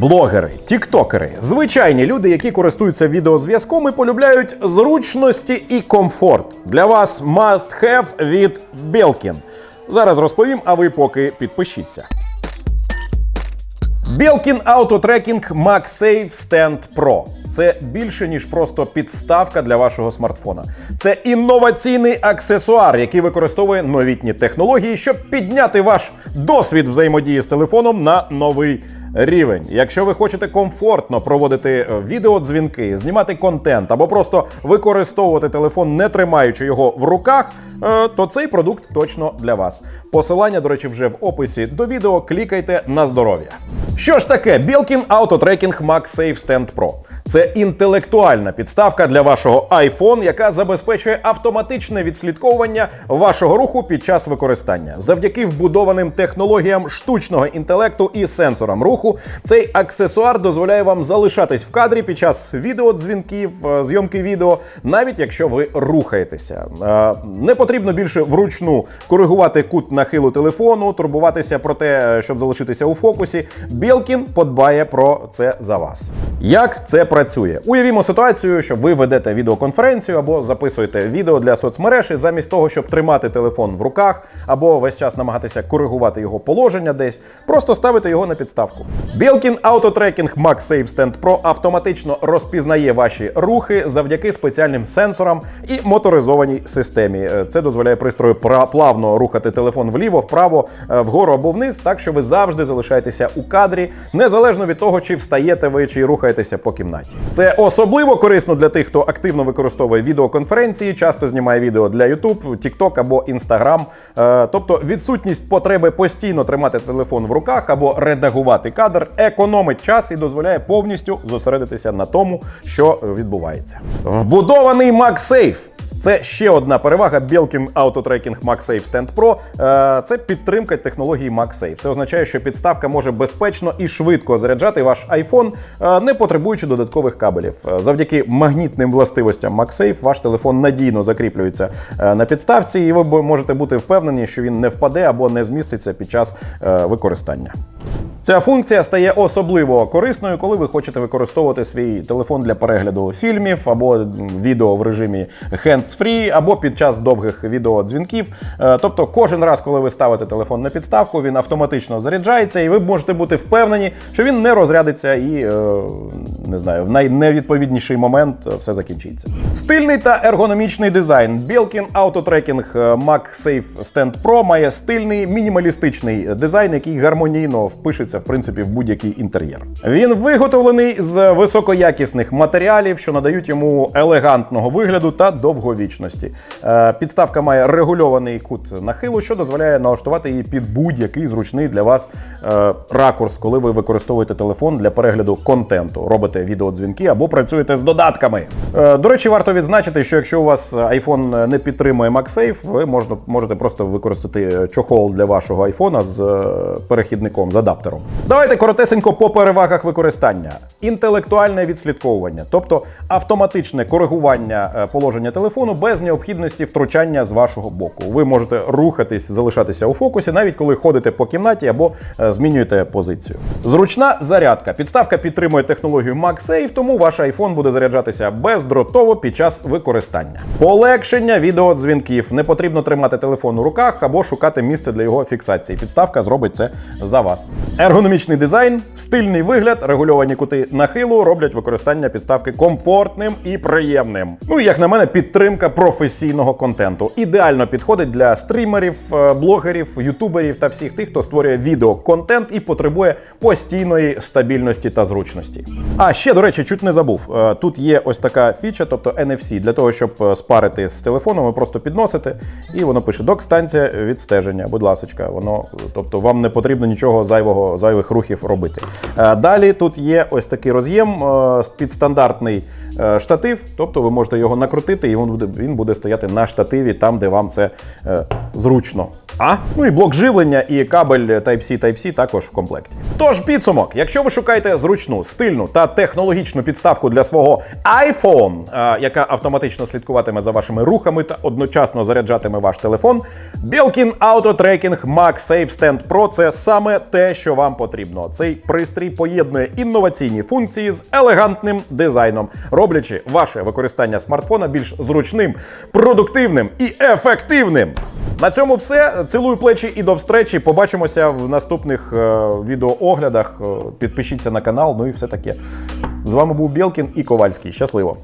Блогери, тіктокери, звичайні люди, які користуються відеозв'язком і полюбляють зручності і комфорт. Для вас must have від Belkin. Зараз розповім, а ви поки підпишіться. Belkin Auto Tracking MagSafe Stand Pro. Це більше ніж просто підставка для вашого смартфона. Це інноваційний аксесуар, який використовує новітні технології, щоб підняти ваш досвід взаємодії з телефоном на новий рівень. Якщо ви хочете комфортно проводити е, відеодзвінки, знімати контент або просто використовувати телефон, не тримаючи його в руках, е, то цей продукт точно для вас. Посилання, до речі, вже в описі до відео. Клікайте на здоров'я. Що ж таке Belkin Auto Tracking MagSafe Stand Pro? Це інтелектуальна підставка для вашого iPhone, яка забезпечує автоматичне відслідковування вашого руху під час використання. Завдяки вбудованим технологіям штучного інтелекту і сенсорам руху, цей аксесуар дозволяє вам залишатись в кадрі під час відеодзвінків, е, зйомки відео, навіть якщо ви рухаєтеся. Е, Не потрібно більше вручну коригувати кут нахилу телефону, турбуватися про те, щоб залишитися у фокусі. Білкін подбає про це за вас. Як це працює? Уявімо ситуацію, що ви ведете відеоконференцію або записуєте відео для соцмереж, і замість того, щоб тримати телефон в руках або весь час намагатися коригувати його положення десь, просто ставите його на підставку. Belkin Auto Tracking MagSafe Stand Pro автоматично розпізнає ваші рухи завдяки спеціальним сенсорам і моторизованій системі. Е, Це дозволяє пристрою плавно рухати телефон вліво, вправо, е, вгору або вниз, так що ви завжди залишаєтеся у кадрі, незалежно від того, чи встаєте ви, чи рухаєтеся по кімнаті. Це особливо корисно для тих, хто активно використовує відеоконференції, часто знімає відео для YouTube, TikTok або Instagram. Е, Тобто відсутність потреби постійно тримати телефон в руках або редагувати кадр економить час і дозволяє повністю зосередитися на тому, що відбувається. Вбудований MagSafe це ще одна перевага Belkin Auto Tracking MagSafe Stand Pro. Е, Це підтримка технології MagSafe. Це означає, що підставка може безпечно і швидко заряджати ваш iPhone, е, не потребуючи додаткових кабелів. Е, Завдяки магнітним властивостям MagSafe ваш телефон надійно закріплюється е, на підставці, і ви можете бути впевнені, що він не впаде або не зміститься під час е, використання. Ця функція стає особливо корисною, коли ви хочете використовувати свій телефон для перегляду фільмів або відео в режимі hands-free, або під час довгих відеодзвінків. Е, Тобто, кожен раз, коли ви ставите телефон на підставку, він автоматично заряджається, і ви можете бути впевнені, що він не розрядиться і е, не знаю, в найневідповідніший момент все закінчиться. Стильний та ергономічний дизайн. Belkin Auto Tracking е, MagSafe Stand Pro має стильний мінімалістичний дизайн, який гармонійно впишеться в принципі в будь-який інтер'єр. Він виготовлений з високоякісних матеріалів, що надають йому елегантного вигляду та довговічності. Е, Підставка має регульований кут нахилу, що дозволяє налаштувати її під будь-який зручний для вас е, ракурс, коли ви використовуєте телефон для перегляду контенту, робите відеодзвінки або працюєте з додатками. Е, До речі, варто відзначити, що якщо у вас iPhone не підтримує MagSafe, ви можете просто використати чохол для вашого iPhone з перехідником адаптером. Давайте коротесенько по перевагах використання. Інтелектуальне відслідковування, тобто автоматичне коригування е, положення телефону без необхідності втручання з вашого боку. Ви можете рухатись, залишатися у фокусі, навіть коли ходите по кімнаті або е, змінюєте позицію. Зручна зарядка. Підставка підтримує технологію MagSafe, тому ваш iPhone буде заряджатися бездротово під час використання. Полегшення відеодзвінків. Не потрібно тримати телефон у руках або шукати місце для його фіксації. Підставка зробить це за вас. Ергономічний дизайн, стильний вигляд, регульовані кути нахилу роблять використання підставки комфортним і приємним. Ну і як на мене, підтримка професійного контенту. Ідеально підходить для стрімерів, е, блогерів, ютуберів та всіх тих, хто створює відеоконтент і потребує постійної стабільності та зручності. А ще, до речі, чуть не забув. Е, Тут є ось така фіча, тобто NFC, для того, щоб е, спарити з телефоном, ви просто підносите, і воно пише док-станція відстеження. Будь ласочка, воно, тобто вам не потрібно нічого зайвого, зайвих рухів робити. Е, Далі тут є ось такий роз'єм е, під стандартний е, штатив, тобто ви можете його накрутити, і він буде, він буде стояти на штативі там, де вам це е, зручно. А? Ну і блок живлення, і кабель Type-C Type-C також в комплекті. Тож підсумок, якщо ви шукаєте зручну, стильну та технологічну підставку для свого iPhone, е, яка автоматично слідкуватиме за вашими рухами та одночасно заряджатиме ваш телефон, Belkin Auto Tracking MagSafe Stand Pro це саме те, що вам потрібно. Цей пристрій поєднує інноваційні функції з елегантним дизайном, роблячи ваше використання смартфона більш зручним, продуктивним і ефективним. На цьому все. Цілую плечі і до встречі. Побачимося в наступних е, відеооглядах. Е, Підпишіться на канал, ну і все таке. З вами був Білкін і Ковальський. Щасливо!